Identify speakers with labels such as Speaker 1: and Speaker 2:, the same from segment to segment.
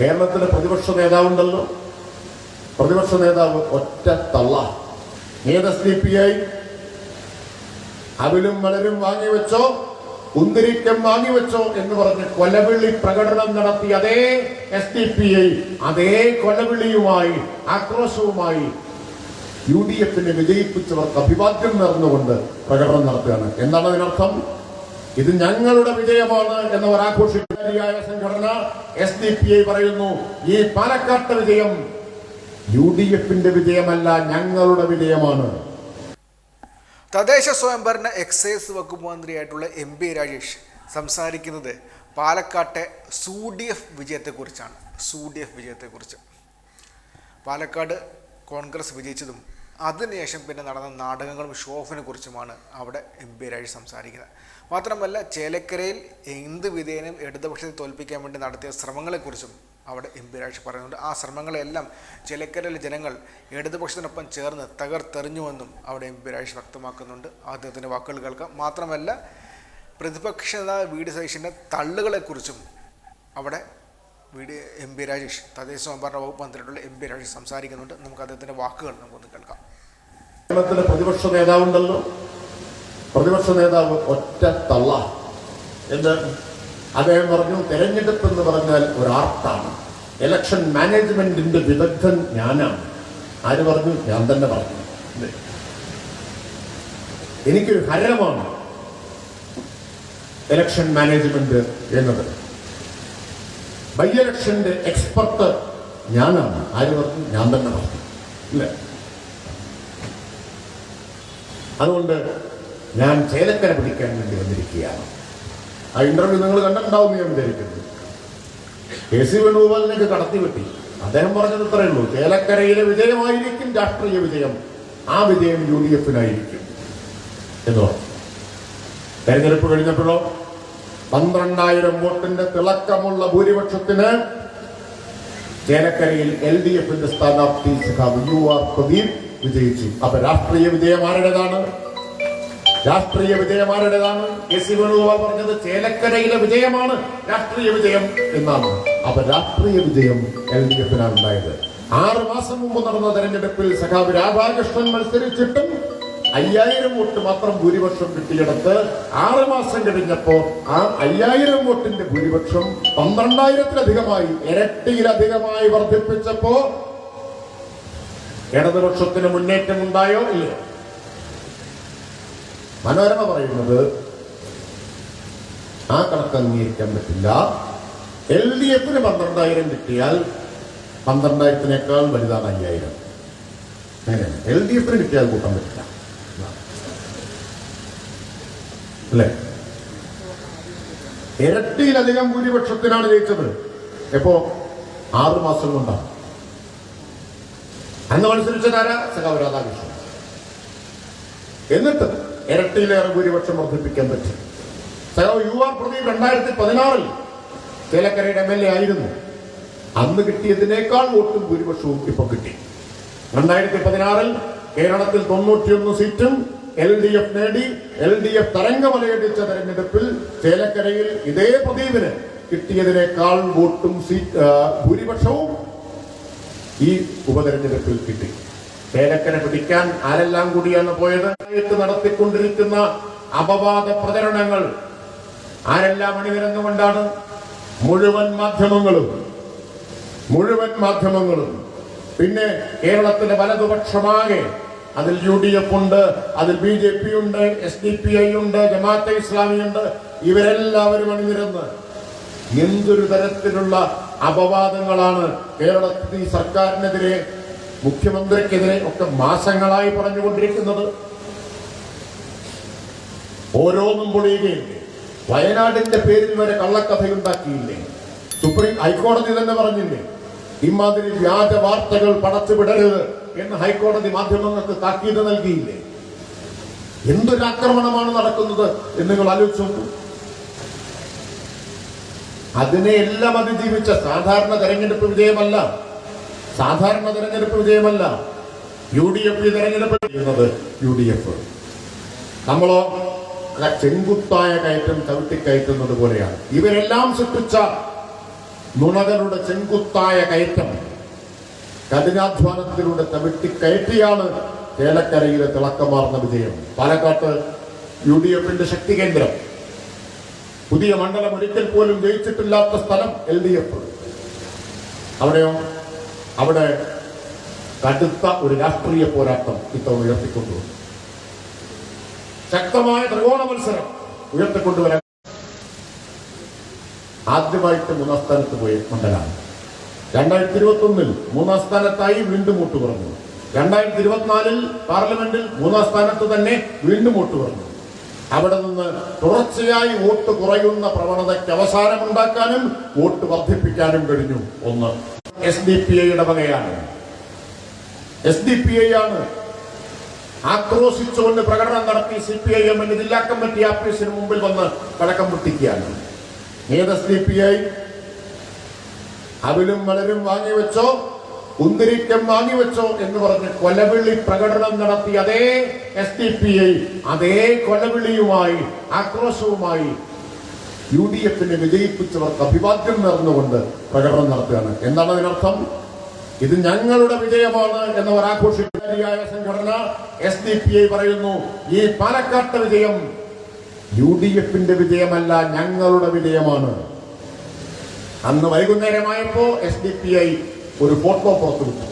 Speaker 1: കേരളത്തിലെ പ്രതിപക്ഷ നേതാവുണ്ടല്ലോ. പ്രതിപക്ഷ നേതാവ് ഒറ്റ തള്ള. ഏത് ഡി പി ഐ. അവിലും വളരും വാങ്ങിവെച്ചോ ഉന്തിരിക്കം വാങ്ങിവെച്ചോ എന്ന് പറഞ്ഞ് കൊലവിളി പ്രകടനം നടത്തി അതേ എസ് ഡി പി ഐ അതേ കൊലവിളിയുമായി ആക്രോശവുമായി യു ഡി എഫിനെ വിജയിപ്പിച്ചവർക്ക് അഭിവാദ്യം നേർന്നുകൊണ്ട് പ്രകടനം നടത്തുകയാണ്. എന്താണ് അതിനർത്ഥം? ഇത് ഞങ്ങളുടെ വിജയമാണ് എന്നവർ ആഘോഷിക്കാരിയായ സംഘടന എസ് ഡി പി ഐ പറയുന്നു. ഈ പാലക്കാട്ട് വിജയം യു ഡി എഫിന്റെ വിജയമല്ല ഞങ്ങളുടെ വിജയമാണ്.
Speaker 2: തദ്ദേശ സ്വയംഭരണ എക്സൈസ് വകുപ്പ് മന്ത്രിയായിട്ടുള്ള എം പി രാജേഷ് സംസാരിക്കുന്നത് പാലക്കാട്ടെ സു ഡി എഫ് വിജയത്തെക്കുറിച്ചാണ്. സു ഡി എഫ് വിജയത്തെക്കുറിച്ച്. പാലക്കാട് കോൺഗ്രസ് വിജയിച്ചതും അതിനുശേഷം പിന്നെ നടന്ന നാടകങ്ങളും ഷോഫിനെ കുറിച്ചുമാണ് അവിടെ എം പി രാജേഷ് സംസാരിക്കുന്നത്. മാത്രമല്ല ചേലക്കരയിൽ എന്ത് വിധേയനും ഇടതുപക്ഷത്തെ തോൽപ്പിക്കാൻ വേണ്ടി നടത്തിയ ശ്രമങ്ങളെക്കുറിച്ചും അവിടെ എം പി രാജേഷ് പറയുന്നുണ്ട്. ആ ശ്രമങ്ങളെല്ലാം ചേലക്കരയിലെ ജനങ്ങൾ ഇടതുപക്ഷത്തിനൊപ്പം ചേർന്ന് തകർത്തെറിഞ്ഞുവെന്നും അവിടെ എം പി രാജേഷ് വ്യക്തമാക്കുന്നുണ്ട്. അദ്ദേഹത്തിന്റെ വാക്കുകൾ കേൾക്കാം. മാത്രമല്ല പ്രതിപക്ഷ നേതാവ് വി ഡി സതീഷിന്റെ തള്ളുകളെക്കുറിച്ചും അവിടെ V D M P Rajesh തദ്ദേശ സ്വയംഭരണ വകുപ്പ് മന്ത്രിയായിട്ടുള്ള എം പി രാജേഷ് സംസാരിക്കുന്നുണ്ട്. നമുക്ക് അദ്ദേഹത്തിന്റെ വാക്കുകൾ നമുക്കൊന്ന് കേൾക്കാം.
Speaker 1: കേരളത്തിലെ പ്രതിപക്ഷ നേതാവുണ്ടല്ലോ. പ്രതിപക്ഷ നേതാവ് ഒറ്റ തള്ള. എന്ന് അദ്ദേഹം പറഞ്ഞു തെരഞ്ഞെടുപ്പ് എന്ന് പറഞ്ഞാൽ ഒരു ആർട്ടാണ് ഇലക്ഷൻ മാനേജ്മെന്റിന്റെ വിദഗ്ധൻ ഞാനാണ്. ആര് പറഞ്ഞു? ഞാൻ തന്നെ പറഞ്ഞു? എനിക്കൊരു ഹരമാണ് ഇലക്ഷൻ മാനേജ്മെന്റ് എന്നത്. ബൈ ഇലക്ഷന്റെ എക്സ്പെർട്ട് ഞാനാണ്. ആര് പറഞ്ഞു? ഞാൻ തന്നെ പറഞ്ഞു. ഇല്ലേ അതുകൊണ്ട് ഞാൻ ചേലക്കര പിടിക്കാൻ വേണ്ടി വന്നിരിക്കുകയാണ്. ആ ഇന്റർവ്യൂ നിങ്ങൾ കണ്ടിട്ടുണ്ടാവും ഞാൻ വിചാരിക്കുന്നു. കെ സി വേണുഗോപാലിനൊക്കെ കടത്തി വെട്ടി. അദ്ദേഹം പറഞ്ഞത് ഇത്രയേ ഉള്ളൂ ചേലക്കരയിലെ വിജയമായിരിക്കും രാഷ്ട്രീയ വിജയം ആ വിജയം യു ഡി എഫിനായിരിക്കും എന്ന് പറഞ്ഞു. തെരഞ്ഞെടുപ്പ് കഴിഞ്ഞപ്പോഴോ പന്ത്രണ്ടായിരം വോട്ടിന്റെ തിളക്കമുള്ള ഭൂരിപക്ഷത്തിന് ചേലക്കരയിൽ എൽ ഡി എഫിന്റെ സ്ഥാനാർത്ഥി യു ആർ പ്രദീപ് വിജയിച്ചു. അപ്പൊ രാഷ്ട്രീയ വിജയം ആരുടേതാണ് രാഷ്ട്രീയ വിജയം ആരുടേതാണ് കെ സി വേണുഗോപാൽ പറഞ്ഞത് ചേലക്കരയിലെ വിജയമാണ് രാഷ്ട്രീയ വിജയം എന്നാണ്. അപ്പൊ രാഷ്ട്രീയ വിജയം എൽ ഡി എഫിനാണ് ഉണ്ടായത് ആറ് മാസം മുമ്പ് നടന്ന തെരഞ്ഞെടുപ്പിൽ സഖാവ് രാധാകൃഷ്ണൻ മത്സരിച്ചിട്ടും അയ്യായിരം വോട്ട് മാത്രം ഭൂരിപക്ഷം കിട്ടിയിടത്ത് ആറ് മാസം കഴിഞ്ഞപ്പോ ആ അയ്യായിരം വോട്ടിന്റെ ഭൂരിപക്ഷം പന്ത്രണ്ടായിരത്തിലധികമായി ഇരട്ടിയിലധികമായി വർദ്ധിപ്പിച്ചപ്പോ ഇടതുപക്ഷത്തിന് മുന്നേറ്റം ഉണ്ടായോ ഇല്ലയോ മനോരമ പറയുന്നത് ആ കണക്ക് അംഗീകരിക്കാൻ പറ്റില്ല. എൽ ഡി എഫിന് പന്ത്രണ്ടായിരം കിട്ടിയാൽ പന്ത്രണ്ടായിരത്തിനേക്കാൾ വലുതാണ് അയ്യായിരം. എൽ ഡി എഫിന് കിട്ടിയാൽ കൂട്ടാൻ പറ്റില്ല. അല്ലേ? ഇരട്ടിയിലധികം ഭൂരിപക്ഷത്തിനാണ് ജയിച്ചത്. എപ്പോ? ആറ് മാസം കൊണ്ടാണ്. അന്ന് മത്സരിച്ചതാരാ? സഖാവ് രാധാകൃഷ്ണൻ. എന്നിട്ട് ഇരട്ടിയിലേറെ ഭൂരിപക്ഷം വർദ്ധിപ്പിക്കാൻ പറ്റി. സഖാവ് യു ആർ പ്രദീപ് രണ്ടായിരത്തി പതിനാറിൽ ചേലക്കരയുടെ എം എൽ എ ആയിരുന്നു. അന്ന് കിട്ടിയതിനേക്കാൾ വോട്ടും ഭൂരിപക്ഷവും ഇപ്പൊ കിട്ടി. രണ്ടായിരത്തി പതിനാറിൽ കേരളത്തിൽ തൊണ്ണൂറ്റിയൊന്ന് സീറ്റും എൽ ഡി എഫ് നേടി എൽ ഡി എഫ് തരംഗമലയടിച്ച തെരഞ്ഞെടുപ്പിൽ ചേലക്കരയിൽ ഇതേ പ്രദീപിന് കിട്ടിയതിനേക്കാൾ വോട്ടും സീറ്റ് ഭൂരിപക്ഷവും ഈ ഉപതെരഞ്ഞെടുപ്പിൽ കിട്ടി. ചേലക്കര പിടിക്കാൻ ആരെല്ലാം കൂടിയാണ് പോയത്? നടത്തിക്കൊണ്ടിരിക്കുന്ന അപവാദ പ്രചരണങ്ങൾ ആരെല്ലാം അണിനിരന്നുകൊണ്ടാണ്? മുഴുവൻ മാധ്യമങ്ങളും മുഴുവൻ മാധ്യമങ്ങളും. പിന്നെ കേരളത്തിലെ വലതുപക്ഷമാകെ അതിൽ യു ഡി എഫ് ഉണ്ട് അതിൽ ബി ജെ പി ഉണ്ട് എസ് ഡി പി ഐ ഉണ്ട് ജമാഅത്തെ ഇസ്ലാമി ഉണ്ട്. ഇവരെല്ലാവരും അണിനിരന്ന്. എന്തൊരു തരത്തിലുള്ള അപവാദങ്ങളാണ് കേരളത്തിൽ സർക്കാരിനെതിരെ മുഖ്യമന്ത്രിക്കെതിരെ ഒക്കെ മാസങ്ങളായി പറഞ്ഞുകൊണ്ടിരിക്കുന്നത്. ഓരോന്നും പൊളിയുകയില്ലേ? വയനാടിന്റെ പേരിൽ വരെ കള്ളക്കഥയുണ്ടാക്കിയില്ലേ? സുപ്രീം ഹൈക്കോടതി തന്നെ പറഞ്ഞില്ലേ? ഇമാതിരി വ്യാജ വാർത്തകൾ പടച്ചുവിടരുത് എന്ന് ഹൈക്കോടതി മാധ്യമങ്ങൾക്ക് താക്കീത് നൽകിയില്ലേ? എന്തൊരാക്രമണമാണ് നടക്കുന്നത് എന്ന് നിങ്ങൾ ആലോചിച്ചു അതിനെ എല്ലാം അതിജീവിച്ച സാധാരണ തെരഞ്ഞെടുപ്പ് വിജയമല്ല. സാധാരണ തെരഞ്ഞെടുപ്പ് വിജയമല്ല. യു ഡി എഫ് ഈ തെരഞ്ഞെടുപ്പ് ചെയ്യുന്നത് യു ഡി എഫ് നമ്മളോ ചെങ്കുത്തായ കയറ്റം ചവിട്ടിക്കയറ്റുന്നത് പോലെയാണ്. ഇവരെല്ലാം സൃഷ്ടിച്ച നുണകളുടെ ചെങ്കുത്തായ കയറ്റം. കഠിനാധ്വാനത്തിലൂടെ തവിട്ടിക്കയറ്റിയാണ് ചേലക്കരയിലെ തിളക്കമാർന്ന വിജയം. പാലക്കാട്ട് യു ഡി എഫിന്റെ ശക്തി കേന്ദ്രം പുതിയ മണ്ഡലം ഒരിക്കൽ പോലും ജയിച്ചിട്ടില്ലാത്ത സ്ഥലം എൽ ഡി എഫ് അവിടെയോ? അവിടെ കടുത്ത ഒരു രാഷ്ട്രീയ പോരാട്ടം ഇത്തവണ ഉയർത്തിക്കൊണ്ടുവന്നു ശക്തമായ ത്രികോണ മത്സരം ഉയർത്തിക്കൊണ്ടുവരാൻ ആദ്യമായിട്ട് മൂന്നാം സ്ഥാനത്ത് പോയ മണ്ഡലമാണ്. രണ്ടായിരത്തി ഇരുപത്തി ഒന്നിൽ മൂന്നാം സ്ഥാനത്തായി വീണ്ടും വോട്ട് കുറഞ്ഞു. രണ്ടായിരത്തി ഇരുപത്തിനാലിൽ പാർലമെന്റിൽ മൂന്നാം സ്ഥാനത്ത് തന്നെ വീണ്ടും വോട്ട് കുറഞ്ഞു. അവിടെ നിന്ന് തുടർച്ചയായി വോട്ട് കുറയുന്ന പ്രവണതയ്ക്ക് അവസാനമുണ്ടാക്കാനും വോട്ട് വർദ്ധിപ്പിക്കാനും കഴിഞ്ഞു. ഒന്ന് എസ് ഡി പി ഐയുടെ വകയാണ്. എസ് ഡി പി ഐ ആണ്. ആക്രോശിച്ചുകൊണ്ട് പ്രകടനം നടത്തി സി പി ഐ എമ്മിന്റെ ജില്ലാ കമ്മിറ്റി ആഫീസിന് മുമ്പിൽ വന്ന് പഴക്കം പൊട്ടിക്കുകയാണ്. ഏത് എസ് ഡി പി ഐ അവിലും വളരും വാങ്ങിവെച്ചോ? കുന്തിരിക്കം വാങ്ങിവെച്ചോ എന്ന് പറഞ്ഞ് കൊലവിളി പ്രകടനം നടത്തി അതേ എസ് ഡി പി ഐ അതേ കൊലവിളിയുമായി ആക്രോശവുമായി യു ഡി എഫിനെ വിജയിപ്പിച്ചവർക്ക് അഭിവാദ്യം നേർന്നുകൊണ്ട് പ്രകടനം നടത്തുകയാണ്. എന്താണ് അതിനർത്ഥം? ഇത് ഞങ്ങളുടെ വിജയമാണ് എന്നവർ ആഘോഷിക്കാരിയായ സംഘടന എസ് ഡി പി ഐ പറയുന്നു ഈ പാലക്കാട്ട വിജയം യു ഡി എഫിന്റെ വിജയമല്ല ഞങ്ങളുടെ വിജയമാണ്. അന്ന് വൈകുന്നേരമായപ്പോ എസ് ഡി പി ഐ ഒരു ഫോട്ടോ പുറത്തുവിട്ടു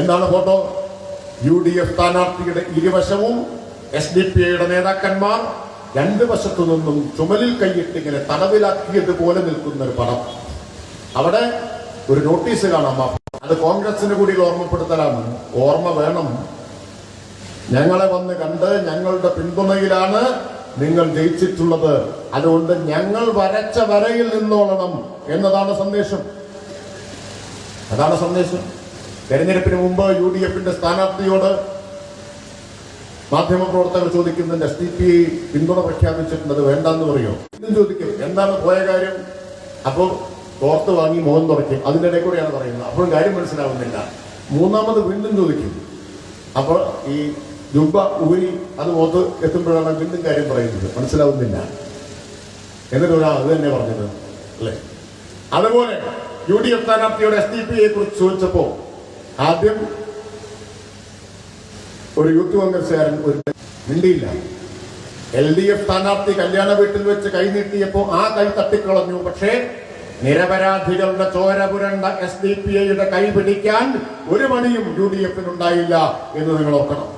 Speaker 1: എന്താണ് ഫോട്ടോ? യു ഡി എഫ് സ്ഥാനാർത്ഥിയുടെ ഇരുവശവും എസ് ഡി പി ഐയുടെ നേതാക്കന്മാർ രണ്ട് വശത്തു നിന്നും ചുമലിൽ കൈയിട്ട് ഇങ്ങനെ തടവിലാക്കിയതുപോലെ നിൽക്കുന്ന ഒരു പടം. അവിടെ ഒരു നോട്ടീസ് കാണാം അത് കോൺഗ്രസിന് കൂടി ഓർമ്മപ്പെടുത്തലാണ്. ഓർമ്മ വേണം. ഞങ്ങളെ വന്ന് കണ്ട് ഞങ്ങളുടെ പിന്തുണയിലാണ് നിങ്ങൾ ജയിച്ചിട്ടുള്ളത്. അതുകൊണ്ട് ഞങ്ങൾ വരച്ച വരയിൽ നിന്നോളണം എന്നതാണ് സന്ദേശം. അതാണ് സന്ദേശം. തെരഞ്ഞെടുപ്പിന് മുമ്പ് യു ഡി എഫിന്റെ സ്ഥാനാർത്ഥിയോട് മാധ്യമപ്രവർത്തകർ ചോദിക്കുന്നുണ്ട് എസ് ഡി പി പിന്തുണ പ്രഖ്യാപിച്ചിട്ടുണ്ട് വേണ്ടെന്ന് പറയുമോ ഇന്നും ചോദിക്കും എന്താണ് പോയ കാര്യം? അപ്പോൾ തോർത്ത് വാങ്ങി മുഖം തുറയ്ക്കും അതിനിടെ കൂടെയാണ് പറയുന്നത്. അപ്പോഴും കാര്യം മനസ്സിലാവുന്നില്ല. മൂന്നാമത് വീണ്ടും ചോദിക്കും. അപ്പോൾ ഈ ജുബ ഊരി അത് മുഖത്ത് എത്തുമ്പോഴാണ് വീണ്ടും കാര്യം പറയുന്നത്. മനസ്സിലാവുന്നില്ല. എന്നിട്ട് ഒരാൾ അത് തന്നെ പറഞ്ഞത്. അല്ലേ? അതുപോലെ യു ഡി എഫ് സ്ഥാനാർത്ഥിയോട് എസ് ഡി പിയെ കുറിച്ച് ചോദിച്ചപ്പോ ആദ്യം ഒരു യൂത്ത് കോൺഗ്രസ്സുകാരൻ ഒരു മിണ്ടിയില്ല. എൽ ഡി എഫ് സ്ഥാനാർത്ഥി കല്യാണ വീട്ടിൽ വെച്ച് കൈനീട്ടിയപ്പോ ആ കൈ തട്ടിക്കളഞ്ഞു. പക്ഷേ നിരപരാധികളുടെ ചോര പുരണ്ട എസ് ഡി പി ഐയുടെ കൈ പിടിക്കാൻ ഒരു മണിയും യു ഡി എഫിനുണ്ടായില്ല എന്ന് നിങ്ങൾ ഓർക്കണം.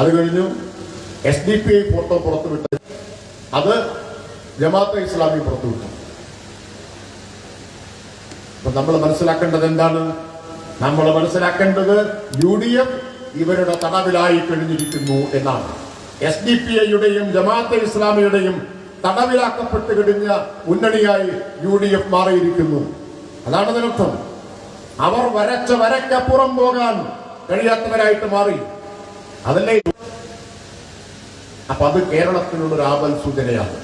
Speaker 1: അത് കഴിഞ്ഞു S D P I photo പുറത്തുവിട്ട് അത് ജമാഅത്തെ ഇസ്ലാമി പുറത്തുവിട്ടു. അപ്പൊ നമ്മൾ മനസ്സിലാക്കേണ്ടത് എന്താണ്? നമ്മൾ മനസ്സിലാക്കേണ്ടത് യു ഡി എഫ് ഇവരുടെ തടവിലായി കഴിഞ്ഞിരിക്കുന്നു എന്നാണ്. എസ് ഡി പി ഐയുടെയും ജമാഅത്തെ ഇസ്ലാമിയുടെയും തടവിലാക്കപ്പെട്ട് കഴിഞ്ഞ മുന്നണിയായി യു ഡി എഫ് മാറിയിരിക്കുന്നു. അതാണ് അതിനർത്ഥം. അവർ വരച്ച വരക്കപ്പുറം പോകാൻ കഴിയാത്തവരായിട്ട് മാറി. അതല്ലേ? അപ്പൊ അത് കേരളത്തിനുള്ളൊരു ആപൽ സൂചനയാണ്.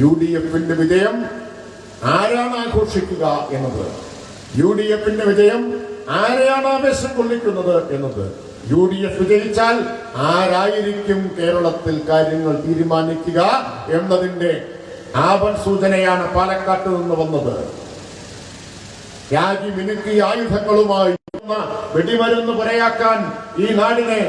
Speaker 1: യു ഡി എഫിന്റെ വിജയം ആരാണ് ആഘോഷിക്കുക എന്നത്? യു ഡി എഫിന്റെ വിജയം ആരെയാണ് ആവേശം കൊള്ളിക്കുന്നത് എന്നത്? യു ഡി എഫ് വിജയിച്ചാൽ ആരായിരിക്കും കേരളത്തിൽ കാര്യങ്ങൾ തീരുമാനിക്കുക എന്നതിന്റെ ആപൻ സൂചനയാണ് പാലക്കാട്ട് നിന്ന് വന്നത്. രാജി മിനുക്കി ആയുധങ്ങളുമായി വെടിമരുന്ന് പുരയാക്കാൻ ഈ നാടിനെ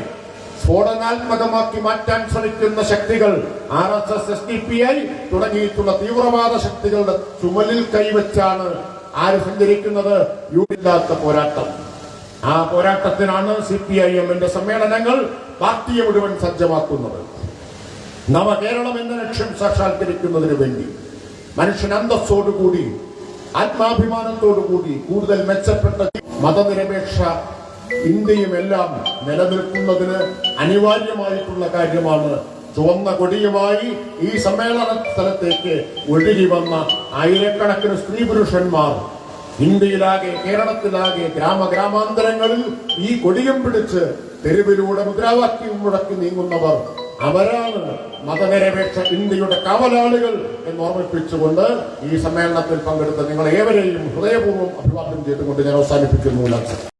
Speaker 1: സ്ഫോടനാത്മകമാക്കി മാറ്റാൻ ശ്രമിക്കുന്ന ശക്തികൾ R S S S D P I തുടങ്ങിയിട്ടുള്ള തീവ്രവാദ ശക്തികളുടെ ചുമലിൽ കൈവച്ചാണ് ആര് സഞ്ചരിക്കുന്നത്? യൂണില്ലാത്ത പോരാട്ടം. ആ പോരാട്ടത്തിനാണ് സി പി ഐ എമ്മിന്റെ സമ്മേളനങ്ങൾ പാർട്ടിയെ മുഴുവൻ സജ്ജമാക്കുന്നത്. നവകേരളം എന്ന ലക്ഷ്യം സാക്ഷാത്കരിക്കുന്നതിന് വേണ്ടി മനുഷ്യൻ അന്തസ്സോടുകൂടി ആത്മാഭിമാനത്തോടുകൂടി കൂടുതൽ മെച്ചപ്പെട്ട മതനിരപേക്ഷ ഇന്ത്യയും എല്ലാം നിലനിൽക്കുന്നതിന് അനിവാര്യമായിട്ടുള്ള കാര്യമാണ്. ചുവന്ന കൊടിയുമായി ഈ സമ്മേളന സ്ഥലത്തേക്ക് ഒഴുകി വന്ന ആയിരക്കണക്കിന് സ്ത്രീ പുരുഷന്മാർ ഇന്ത്യയിലാകെ കേരളത്തിലാകെ ഗ്രാമ ഗ്രാമാന്തരങ്ങളിൽ ഈ കൊടിയും പിടിച്ച് തെരുവിലൂടെ മുദ്രാവാക്യം മുടക്കി നീങ്ങുന്നവർ അവരാണ് മതനിരപേക്ഷ ഇന്ത്യയുടെ കാവലാളികൾ എന്ന് ഓർമ്മിപ്പിച്ചുകൊണ്ട് ഈ സമ്മേളനത്തിൽ പങ്കെടുത്ത നിങ്ങൾ ഏവരെയും ഹൃദയപൂർവം അഭിവാദ്യം ചെയ്തുകൊണ്ട് ഞാൻ അവസാനിപ്പിക്കുന്നു.